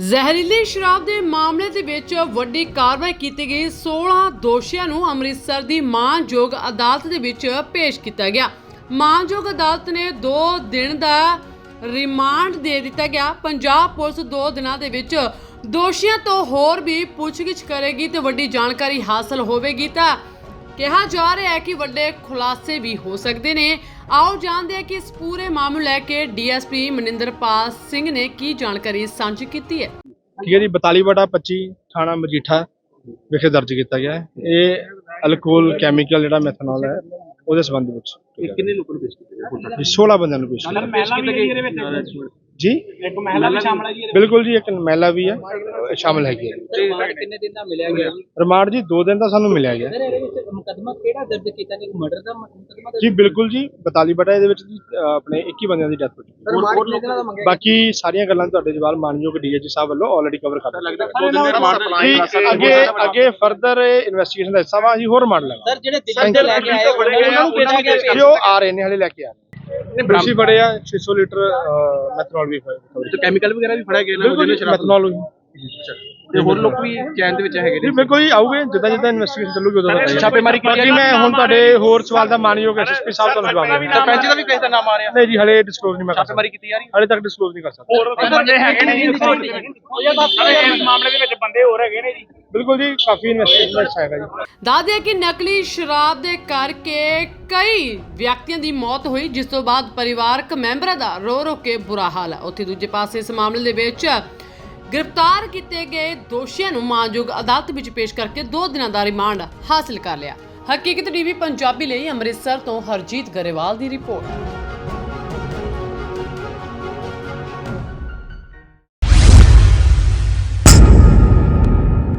ਜ਼ਹਿਰੀਲੀ ਸ਼ਰਾਬ ਦੇ ਮਾਮਲੇ ਦੇ ਵਿੱਚ ਵੱਡੀ ਕਾਰਵਾਈ ਕੀਤੀ ਗਈ। 16 ਦੋਸ਼ੀਆਂ ਨੂੰ ਅੰਮ੍ਰਿਤਸਰ ਦੀ ਮਾਨਯੋਗ ਅਦਾਲਤ ਦੇ ਵਿੱਚ ਪੇਸ਼ ਕੀਤਾ ਗਿਆ। ਮਾਨਯੋਗ ਅਦਾਲਤ ਨੇ 2 ਦਿਨ ਦਾ ਰਿਮਾਂਡ ਦੇ ਦਿੱਤਾ ਗਿਆ। ਪੰਜਾਬ ਪੁਲਿਸ 2 ਦਿਨਾਂ ਦੇ ਵਿੱਚ ਦੋਸ਼ੀਆਂ ਤੋਂ ਹੋਰ ਵੀ ਪੁੱਛਗਿੱਛ ਕਰੇਗੀ ਤੇ ਵੱਡੀ ਜਾਣਕਾਰੀ ਹਾਸਲ ਹੋਵੇਗੀ ਤਾਂ ਕਿਹਾ ਜਾ ਰਿਹਾ ਹੈ ਕਿ ਵੱਡੇ ਖੁਲਾਸੇ ਵੀ ਹੋ ਸਕਦੇ ਨੇ। ਆਓ ਜਾਣਦੇ ਹਾਂ ਕਿ ਇਸ ਪੂਰੇ ਮਾਮਲੇ ਲੈ ਕੇ ਡੀਐਸਪੀ ਮਨਿੰਦਰਪਾਲ ਸਿੰਘ ਨੇ ਕੀ ਜਾਣਕਾਰੀ ਸਾਂਝੀ ਕੀਤੀ ਹੈ। ਠੀਕ ਹੈ ਜੀ 42 ਬਟਾ 25 ਥਾਣਾ ਮਜੀਠਾ ਵਿਖੇ ਦਰਜ ਕੀਤਾ ਗਿਆ ਹੈ। ਇਹ ਅਲਕੋਹਲ ਕੈਮੀਕਲ ਜਿਹੜਾ ਮੈਥਨੋਲ ਹੈ ਉਹਦੇ ਸੰਬੰਧ ਵਿੱਚ। ਇਹ ਕਿੰਨੇ ਲੋਕਾਂ ਨੂੰ ਪੇਸ਼ ਕੀਤਾ ਗਿਆ? ਹੁਣ ਤੱਕ ਇਹ 16 ਬੰਦਿਆਂ ਨੂੰ ਪੇਸ਼ ਕੀਤਾ ਜੀ? ਇੱਕ ਮਹਿਲਾ ਵੀ ਸ਼ਾਮਲ ਹੈ ਜੀ ਬਿਲਕੁਲ ਜੀ ਇੱਕ ਮਹਿਲਾ ਵੀ ਹੈ ਸ਼ਾਮਲ ਹੈਗੀ ਹੈ। ਤੇ ਕਿੰਨੇ ਦਿਨ ਦਾ ਮਿਲਿਆ ਗਿਆ? ਰਿਮਾਂਡ ਜੀ 2 ਦਿਨ ਦਾ ਸਾਨੂੰ ਮਿਲਿਆ ਗਿਆ। ਮੁਕੱਦਮਾ ਕਿਹੜਾ ਦਰਜ ਕੀਤਾ ਗਿਆ? ਮਰਡਰ ਦਾ ਮੁਕੱਦਮਾ ਜੀ ਬਿਲਕੁਲ ਜੀ। 42 ਬਟਾ ਇਹਦੇ ਵਿੱਚ ਜੀ, ਆਪਣੇ 21 ਬੰਦਿਆਂ ਦੀ ਡੈਥ ਹੋ ਚੁੱਕੀ ਹੋਰ ਹੋਰ ਲੋਕਾਂ ਦਾ ਹੈ। ਬਾਕੀ ਸਾਰੀਆਂ ਗੱਲਾਂ ਤੁਹਾਡੇ ਜਵਾਬ ਮਾਨਯੋਗ ਡੀਏਜੀ ਸਾਹਿਬ ਵੱਲੋਂ ਆਲਰੇਡੀ ਕਵਰ ਕਰ ਦਿੱਤੀਆਂ ਜੀ ਅੱਗੇ ਅੱਗੇ ਫਰਦਰ ਇਨਵੈਸਟੀਗੇਸ਼ਨ ਦਾ ਹਿੱਸਾ ਵਾ ਅਸੀਂ ਹੋਰ ਰਿਮਾਂਡ ਲਾਂਗੇ ਸਰ ਜਿਹੜੇ ਦਿੱਲੀ ਤੋਂ ਲੈ ਕੇ ਆਏ ਉਹਨਾਂ ਨੂੰ ਪੇਸ਼ ਕੀਤਾ ਜੋ ਆ ਰਹੇ ਨੇ ਹਲੇ ਲੈ ਕੇ ਆ ਰਹੇ ਨੇ। ਅਸੀਂ ਬੜੇ ਆ 600 ਲੀਟਰ ਮੈਥਨੋਲ ਵੀ ਹੋਇਆ ਤੇ ਕੈਮੀਕਲ ਵਗੈਰਾ ਵੀ ਫੜਿਆ ਗਿਆ ਨਾ ਬਿਲਕੁਲ ਜੀ ਮੈਥਨੋਲ ਵੀ। ਤੇ ਹੋਰ ਲੋਕ ਵੀ ਚੈਨ ਦੇ ਵਿੱਚ ਹੈਗੇ ਨੇ। ਜੀ ਬਿਲਕੁਲ ਹੀ ਆਉਗੇ ਜਿੱਦਾਂ ਜਿੱਦਾਂ ਇਨਵੈਸਟੀਗੇਸ਼ਨ ਚੱਲੂਗੀ ਉਦੋਂ ਪਤਾ ਲੱਗੇਗਾ ਛਾਪੇਮਾਰੀ ਕੀਤੀ ਬਾਕੀ ਮੈਂ ਹੁਣ ਤੁਹਾਡੇ ਹੋਰ ਸਵਾਲ ਦਾ ਮਾਨਯੋਗ ਐਸਐਸਪੀ ਸਾਹਿਬ ਤੁਹਾਨੂੰ ਜਵਾਬ ਦੇਣਗੇ ਸਰਪੰਚ ਦਾ ਵੀ ਕਿਸੇ ਦਾ ਨਾਮ ਆ ਰਿਹਾ। ਨਹੀਂ ਜੀ ਹਲੇ ਡਿਸਕਲੋਜ਼ ਨਹੀਂ ਮੈਂ ਕਰ ਸਕਦਾ ਛਾਪੇਮਾਰੀ ਕੀਤੀ ਜਾ ਰਹੀ ਹਲੇ ਤੱਕ ਡਿਸਕਲੋਜ਼ ਨਹੀਂ ਕਰ ਸਕਦਾ। ਹੋਰ ਬੰਦੇ ਹੈਗੇ ਨੇ ਜੀ ਇਸ ਮਾਮਲੇ ਦੇ ਵਿੱਚ ਬੰਦੇ ਹੋਰ ਹੈਗੇ ਨੇ ਜੀ। ਬਿਲਕੁਲ ਜੀ ਕਾਫੀ ਇਨਵੈਸਟੀਗੇਸ਼ਨ ਹੈਗਾ ਜੀ। ਦੱਸ ਕਿ ਨਕਲੀ ਸ਼ਰਾਬ ਦੇ ਕਰਕੇ ਕਈ ਵਿਅਕਤੀਆਂ ਦੀ ਮੌਤ ਹੋਈ ਜਿਸ ਤੋਂ ਬਾਅਦ ਪਰਿਵਾਰਕ ਮੈਂਬਰਾਂ ਦਾ ਰੋ ਰੋ ਕੇ ਬੁਰਾ ਹਾਲ ਹੈ। ਉੱਥੇ ਦੂਜੇ ਪਾਸੇ ਇਸ ਮਾਮਲੇ ਦੇ ਵਿੱਚ ਗ੍ਰਿਫਤਾਰ ਕੀਤੇ ਗਏ ਦੋਸ਼ੀਆਂ ਨੂੰ ਮਾਨਯੋਗ ਅਦਾਲਤ ਵਿੱਚ ਪੇਸ਼ ਕਰਕੇ 2 ਦਿਨਾਂ ਦਾ ਰਿਮਾਂਡ ਹਾਸਲ ਕਰ ਲਿਆ। ਹਕੀਕਤ ਟੀਵੀ, ਪੰਜਾਬੀ ਲਈ ਅੰਮ੍ਰਿਤਸਰ ਤੋਂ ਹਰਜੀਤ ਗਰੇਵਾਲ ਦੀ ਰਿਪੋਰਟ।